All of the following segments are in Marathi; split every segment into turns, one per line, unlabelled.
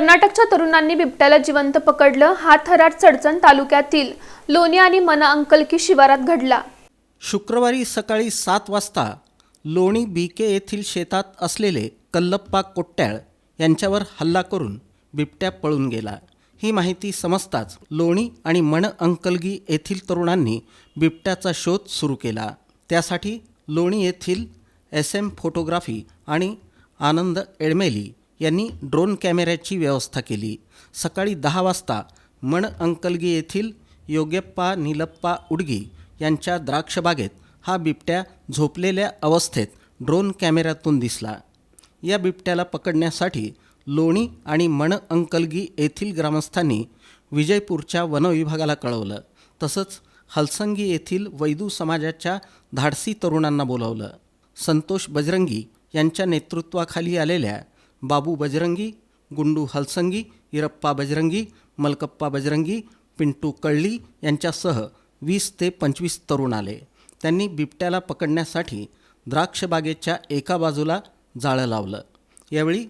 कर्नाटकच्या तरुणांनी बिबट्याला जिवंत पकडलं. हा थरार चडचण तालुक्यातील लोणी आणि मना अंकलकी शिवारात घडला.
शुक्रवारी सकाळी सात वाजता लोणी बी के येथील शेतात असलेले कल्लप्पा कोट्ट्याळ यांच्यावर हल्ला करून बिबट्या पळून गेला. ही माहिती समजताच लोणी आणि मण अंकलगी येथील तरुणांनी बिबट्याचा शोध सुरू केला. त्यासाठी लोणी येथील एस एम फोटोग्राफी आणि आनंद एळमेली यांनी ड्रोन कॅमेऱ्याची व्यवस्था केली. सकाळी दहा वाजता मण अंकलगी येथील योग्यप्पा नीलप्पा उडगी यांच्या द्राक्षबागेत हा बिबट्या झोपलेल्या अवस्थेत ड्रोन कॅमेऱ्यातून दिसला. या बिबट्याला पकडण्यासाठी लोणी आणि मण अंकलगी येथील ग्रामस्थांनी विजयपूरच्या वनविभागाला कळवलं. तसंच हलसंगी येथील वैदू समाजाच्या धाडसी तरुणांना बोलावलं. संतोष बजरंगी यांच्या नेतृत्वाखाली आलेल्या बाबू बजरंगी गुंडू हलसंगी इरप्पा बजरंगी मलकप्पा बजरंगी पिंटू कळली यांच्यासह वीस ते पंचवीस तरुण आले. त्यांनी बिबट्याला पकडण्यासाठी द्राक्षबागेच्या एका बाजूला जाळं लावलं. यावेळी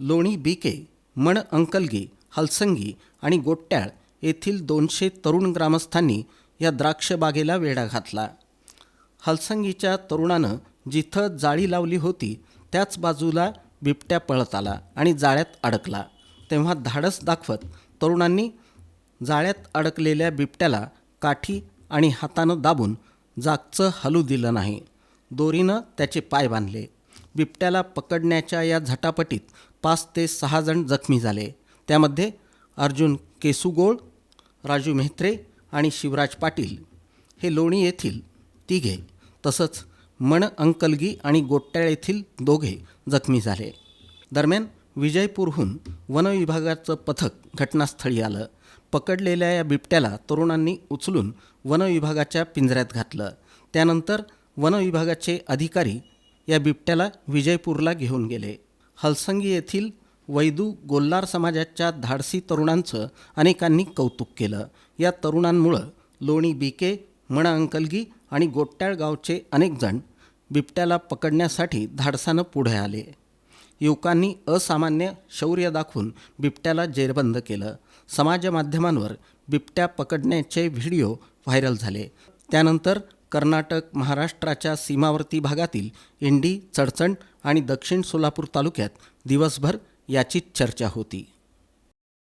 लोणी बीके मण अंकलगी हलसंगी आणि गोट्याळ येथील दोनशे तरुण ग्रामस्थांनी या द्राक्षबागेला वेढा घातला. हलसंगीच्या तरुणानं जिथं जाळी लावली होती त्याच बाजूला बिबट्या पळत आला आणि जाळ्यात अडकला. तेव्हा धाडस दाखवत तरुणांनी जाळ्यात अडकलेल्या बिबट्याला काठी आणि हातानं दाबून जागचं हलू दिलं नाही. दोरीनं त्याचे पाय बांधले. बिबट्याला पकडण्याच्या या झटापटीत पाच ते सहा जण जखमी झाले. त्यामध्ये अर्जुन केसुगोळ राजू मेहत्रे आणि शिवराज पाटील. हे लोणी येथील तिघे. तसंच मण अंकलगी आणि गोट्याळ येथील दोघे जखमी झाले. दरम्यान विजयपूरहून वनविभागाचं पथक घटनास्थळी आलं. पकडलेल्या या बिबट्याला तरुणांनी उचलून वनविभागाच्या पिंजऱ्यात घातलं. त्यानंतर वनविभागाचे अधिकारी या बिबट्याला विजयपूरला घेऊन गेले. हलसंगी येथील वैदू गोल्लार समाजाच्या धाडसी तरुणांचं अनेकांनी कौतुक केलं. या तरुणांमुळं लोणी बीके मणा अंकलगी आणि गोट्याळ गावचे अनेक जण बिबट्याला पकडण्यासाठी धाडसानं पुढे आले. युवकांनी असामान्य शौर्य दाखवून बिबट्याला जेरबंद केलं. समाज माध्यमांवर बिबट्या पकडण्याचे व्हिडिओ व्हायरल झाले. त्यानंतर कर्नाटक महाराष्ट्राच्या सीमावर्ती भागातील इंडी चडचण आणि दक्षिण सोलापूर तालुक्यात दिवसभर याची चर्चा होती.